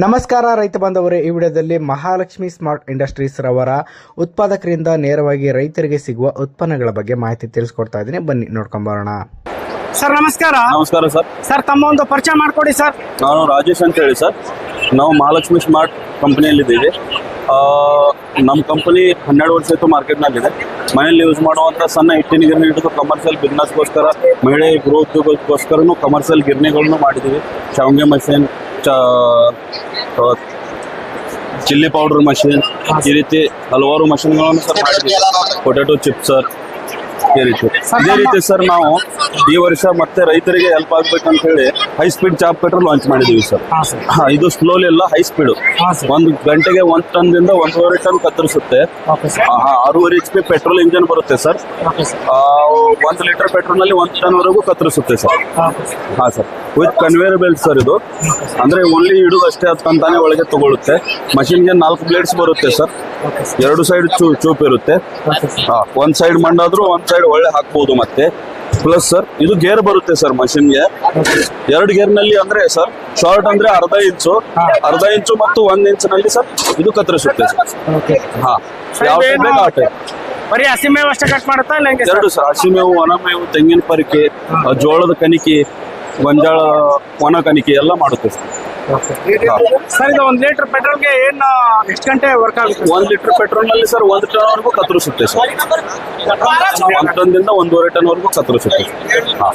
ನಮಸ್ಕಾರ ರೈತ ಬಾಂಧವರೇ ಈ ವಿಡಿಯೋದಲ್ಲಿ ಮಹಾಲಕ್ಷ್ಮಿ ಸ್ಮಾರ್ಟ್ ಇಂಡಸ್ಟ್ರೀಸ್ ರವರ ಉತ್ಪಾದಕರಿಂದ ನೇರವಾಗಿ ರೈತರಿಗೆ ಸಿಗುವ ಉತ್ಪನ್ನಗಳ ಬಗ್ಗೆ ಮಾಹಿತಿ ತಿಳಿಸ್ಕೊಡ್ತಾ ಇದ್ದೀನಿ. ಬನ್ನಿ ನೋಡ್ಕೊಂಬರೋಣ ಸರ್ ನಮಸ್ಕಾರ. ನಮಸ್ಕಾರ ಸರ್. ಸರ್ ತಮ್ಮ ಒಂದು ಪರಿಚಯ ಮಾಡ್ಕೊಡಿ ಸರ್. ನಾನು ರಾಜೇಶ್ ಅಂತ ಹೇಳಿ ಸರ್. ನಾವು ಮಹಾಲಕ್ಷ್ಮಿ ಸ್ಮಾರ್ಟ್ ಕಂಪನಿಯಲ್ಲಿದ್ದೀವಿ. ನಮ್ಮ ಕಂಪನಿ ಹನ್ನೆರಡು ವರ್ಷ ಆಯಿತು ಮಾರ್ಕೆಟ್ನಲ್ಲಿದೆ. ಮನೆಯಲ್ಲಿ ಯೂಸ್ ಮಾಡುವಂಥ ಸಣ್ಣ ಹಿಟ್ಟಿನ ಗಿರಣಿ ಹಿಡಿದು ಕಮರ್ಷಿಯಲ್ ಬಿಸ್ನೆಸ್ಗೋಸ್ಕರ ಮಹಿಳೆ ಗೃಹೋದ್ಯೋಗಕ್ಕೋಸ್ಕರನೂ ಕಮರ್ಷಿಯಲ್ ಗಿರಣಿಗಳನ್ನು ಮಾಡಿದ್ದೀವಿ. ಶಾವಿಗೆ ಮಷೀನ್ ಚಿಲ್ಲಿ ಪೌಡರ್ ಮಷೀನ್ ಈ ರೀತಿ ಹಲವಾರು ಮಷೀನ್ಗಳನ್ನು ಸರ್ ಮಾಡಿದ್ದೀವಿ ಪೊಟ್ಯಾಟೊ ಚಿಪ್ಸರ್ ರೀತಿ. ಇದೇ ರೀತಿ ಸರ್ ನಾವು ಈ ವರ್ಷ ಮತ್ತೆ ರೈತರಿಗೆ ಹೆಲ್ಪ್ ಆಗ್ಬೇಕಂತ ಹೇಳಿ high speed chop petrol launch ಮಾಡಿದೀವಿ ಸರ್. ಹಾಂ ಸರ್. ಹಾ, ಇದು ಸ್ಲೋಲಿ ಎಲ್ಲ ಹೈ ಸ್ಪೀಡ್ ಹಾ ಸರ್. ಒಂದು ಗಂಟೆಗೆ ಒಂದ್ ಟನ್ ದಿಂದ ಒಂದೂವರೆ ಟನ್ ಕತ್ತರಿಸುತ್ತೆ. Okay sir. ಆ, ಆರೂವರೆ ಎಚ್ ಪಿ ಪೆಟ್ರೋಲ್ ಇಂಜಿನ್ ಬರುತ್ತೆ ಸರ್. Okay sir. ಆ, ಒಂದು ಲೀಟರ್ ಪೆಟ್ರೋಲ್ನಲ್ಲಿ ಒಂದ್ ಟನ್ ವರೆಗೂ ಕತ್ತರಿಸುತ್ತೆ ಸರ್. Okay sir. ಹಾ sir. With conveyor belt sir ಇದು. ಅಂದ್ರೆ ಓನ್ಲಿ ಹಿಡಿದು ಅಷ್ಟೇ ಹತ್ತಂತಾನೆ ಒಳಗೆ ತಗೊಳುತ್ತೆ. ಮಷಿನ್ಗೆ ನಾಲ್ಕು ಬ್ಲೇಡ್ಸ್ ಬರುತ್ತೆ ಸರ್. Okay sir. ಎರಡು ಸೈಡ್ ಚೂ ಚೂಪ್ ಇರುತ್ತೆ. Okay sir. ಹಾ ಒಂದ್ ಸೈಡ್ ಮಣ್ಣಾದ್ರೂ ಒಂದ್ ಸೈಡ್ ಒಳ್ಳೆ ಹಾಕ್ಬೋದು ಮತ್ತೆ ಪ್ಲಸ್ ಸರ್ ಇದು ಗೇರ್ ಬರುತ್ತೆ ಸರ್ ಮಷಿನ್ಗೆ ಎರಡು ಗೇರ್ನಲ್ಲಿ ಅಂದ್ರೆ ಸರ್ ಶಾರ್ಟ್ ಅಂದ್ರೆ ಅರ್ಧ ಇಂಚು. ಅರ್ಧ ಇಂಚು ಮತ್ತು ಒಂದ್ ಇಂಚ್ನಲ್ಲಿ ಸರ್ ಇದು ಕತ್ತರಿಸುತ್ತೆ ಸರ್ ಹಾ ಯಾವ ಬೇಕು ಆ. ಬರೀ ಹಸಿಮೇವು ಅಷ್ಟೇ ಕಟ್ ಮಾಡುತ್ತಾ ಇಲ್ಲ ಹೆಂಗೆ ಸರ್ ಎರಡು ಸರ್ ಹಸಿಮೇವು ಒಣಮೇವು ತೆಂಗಿನ ಪರಿಕೆ ಜೋಳದ ಕನಿಕೆ ಗೊಂಜಾಳ ಒಣ ಕನಿಕೆ ಎಲ್ಲ ಮಾಡುತ್ತೆ ಸರ್. ಸರ್ ಇದು ಒಂದು ಲೀಟರ್ ಪೆಟ್ರೋಲ್ಗೆ ಏನು ಎಷ್ಟು ಗಂಟೆ ವರ್ಕ್ ಆಗುತ್ತೆ? ಒಂದ್ ಲೀಟರ್ ಪೆಟ್ರೋಲ್ನಲ್ಲಿ ಸರ್ ಒಂದ್ ಟನ್ ವರೆಗೂ ಕತ್ತರಿಸುತ್ತೆ ಸರ್ ಒಂದ್ ಟನ್ ದಿಂದ ಒಂದೂವರೆ ಟನ್ ವರೆಗೂ ಕತ್ತರಿಸುತ್ತೆ ಹಾ.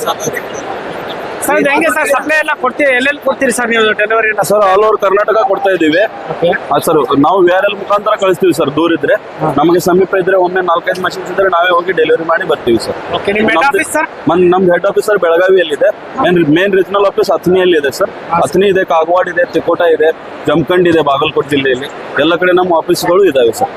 ಸರ್ ಇದು ಹೆಂಗೆ ಸರ್? ಸಪ್ಲೈ ಎಲ್ಲ ಕೊಡ್ತೀವಿ ಎಲ್ಲೆಲ್ಲಿ ಕೊಡ್ತೀರಿ ಸರ್ ನೀವು delivery sir all over Karnataka ಕೊಡ್ತಾ ಇದ್ದೀವಿ. ಓಕೆ ಸರ್ ನಾವು ವಿ ಆರ್ ಎಲ್ ಮುಖಾಂತರ ಕಳಿಸ್ತೀವಿ ಸರ್ ದೂರ ಇದ್ರೆ. ನಮಗೆ ಸಮೀಪ ಇದ್ರೆ ಒಮ್ಮೆ ನಾಲ್ಕೈದು ಮಷಿನ್ಸ್ ಇದ್ರೆ ನಾವೇ ಹೋಗಿ ಡೆಲಿವರಿ ಮಾಡಿ ಬರ್ತೀವಿ ಸರ್. ನಮ್ದು ಹೆಡ್ ಆಫೀಸ್ ಸರ್ ಬೆಳಗಾವಿಯಲ್ಲಿದೆ. ಮೇನ್ ಮೇನ್ ರೀಜನಲ್ ಆಫೀಸ್ ಇದೆ ಸರ್. ಹತ್ನಿ ಇದೆ ಕಾಗವಾಡ ಇದೆ ತಿಕೋಟ ಇದೆ ಜಮಖಂಡ್ ಇದೆ ಬಾಗಲಕೋಟೆ ಜಿಲ್ಲೆಯಲ್ಲಿ. ಎಲ್ಲ ಕಡೆ ನಮ್ಮ ಆಫೀಸ್ಗಳು ಇದಾವೆ ಸರ್.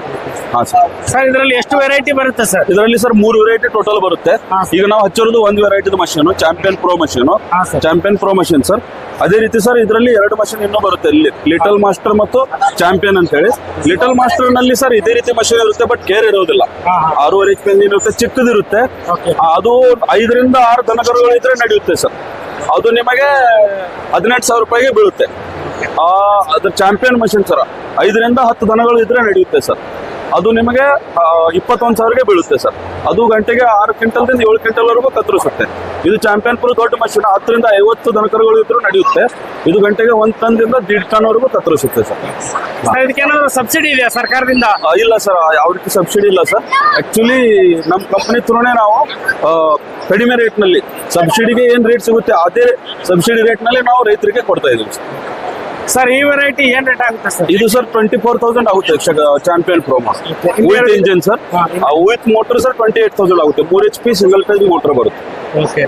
ಹಾಂ ಸರ್ ಸರ್ ಇದರಲ್ಲಿ ಎಷ್ಟು ವೆರೈಟಿ ಬರುತ್ತೆ ಸರ್ ಇದರಲ್ಲಿ ಸರ್ ಮೂರು ವೆರೈಟಿ ಟೋಟಲ್ ಬರುತ್ತೆ. ಹಾ. ಈಗ ನಾವು ಹಚ್ಚಿರೋದು ಒಂದು variety machine champion pro machine ಹಾ. ಚಾಂಪಿಯನ್ ಪ್ರೋ ಮಷೀನ್ ಸರ್ ಅದೇ ರೀತಿ ಸರ್ ಇದರಲ್ಲಿ ಎರಡು ಮಷೀನ್ ಇನ್ನೂ ಬರುತ್ತೆ. ಲಿಟಲ್ ಮಾಸ್ಟರ್ ಮತ್ತು ಚಾಂಪಿಯನ್ ಅಂತ ಹೇಳಿ ಲಿಟಲ್ ಮಾಸ್ಟರ್ನಲ್ಲಿ ಸರ್ ಇದೇ ರೀತಿ ಮಷೀನ್ ಇರುತ್ತೆ ಬಟ್ ಕೇರ್ ಇರೋದಿಲ್ಲ. ಹಾ, ಹಾ. ಆರೂವರೆ ಇರುತ್ತೆ ಚಿಕ್ಕದಿರುತ್ತೆ. ಆ, ಅದು ಐದರಿಂದ ಆರು ದನಕರುಗಳು ಇದ್ರೆ ನಡೆಯುತ್ತೆ ಸರ್ ಅದು ನಿಮಗೆ ಹದಿನೆಂಟು ಸಾವಿರ ರೂಪಾಯಿಗೆ ಬೀಳುತ್ತೆ. ಆ, ಅದು ಚಾಂಪಿಯನ್ ಮಷಿನ್ ಸರ್ ಐದರಿಂದ ಹತ್ತು ದನಗಳು ಇದ್ರೆ ನಡೆಯುತ್ತೆ ಸರ್ ಅದು ನಿಮಗೆ ಇಪ್ಪತ್ತೊಂದು ಸಾವಿರಗೆ ಬೀಳುತ್ತೆ ಸರ್. ಅದು ಗಂಟೆಗೆ ಆರು ಕ್ವಿಂಟಲ್ದಿಂದ ಏಳು ಕ್ವಿಂಟಲ್ವರೆಗೂ ಕತ್ತರಿಸುತ್ತೆ. ಇದು ಚಾಂಪಿಯನ್ ಪ್ರೋ ದೊಡ್ಡ ಮಷಿನ್. ಹತ್ತರಿಂದ ಐವತ್ತು ದನಕರುಗಳು ಇದ್ರೂ ನಡೆಯುತ್ತೆ. ಇದು ಗಂಟೆಗೆ ಒಂದು ಟನ್ದಿಂದ ದೀಡ್ ಟನ್ ವರೆಗೂ ಕತ್ತರಿಸುತ್ತೆ ಸರ್. ಇದಕ್ಕೇನಾದ್ರೂ ಸಬ್ಸಿಡಿ ಇದೆಯಾ ಸರ್ಕಾರದಿಂದ? ಇಲ್ಲ ಸರ್ ಯಾವ ರೀತಿ ಸಬ್ಸಿಡಿ ಇಲ್ಲ ಸರ್. ಆಕ್ಚುಲಿ ನಮ್ಮ ಕಂಪನಿ ಥ್ರೂನೇ ನಾವು ಕಡಿಮೆ ಕಡಿಮೆ ರೇಟ್ನಲ್ಲಿ ಸಬ್ಸಿಡಿಗೆ ಏನು ರೇಟ್ ಸಿಗುತ್ತೆ ಅದೇ ಸಬ್ಸಿಡಿ ರೇಟ್ನಲ್ಲಿ ನಾವು ರೈತರಿಗೆ ಕೊಡ್ತಾ ಇದ್ದೀವಿ ಸರ್. ಸರ್ ಈ ವೆರೈಟಿ ಏನ್ ರೇಟ್ ಆಗುತ್ತೆ ಸರ್ ಇದು ಸರ್ ಟ್ವೆಂಟಿ ಫೋರ್ ತೌಸಂಡ್ ಆಗುತ್ತೆ champion ಪ್ರೋಮಾ. With engine sir with motor sir twenty eight thousand ಆಗುತ್ತೆ. ಮೂರ್ H P single phase motor ಬರುತ್ತೆ. ಓಕೆ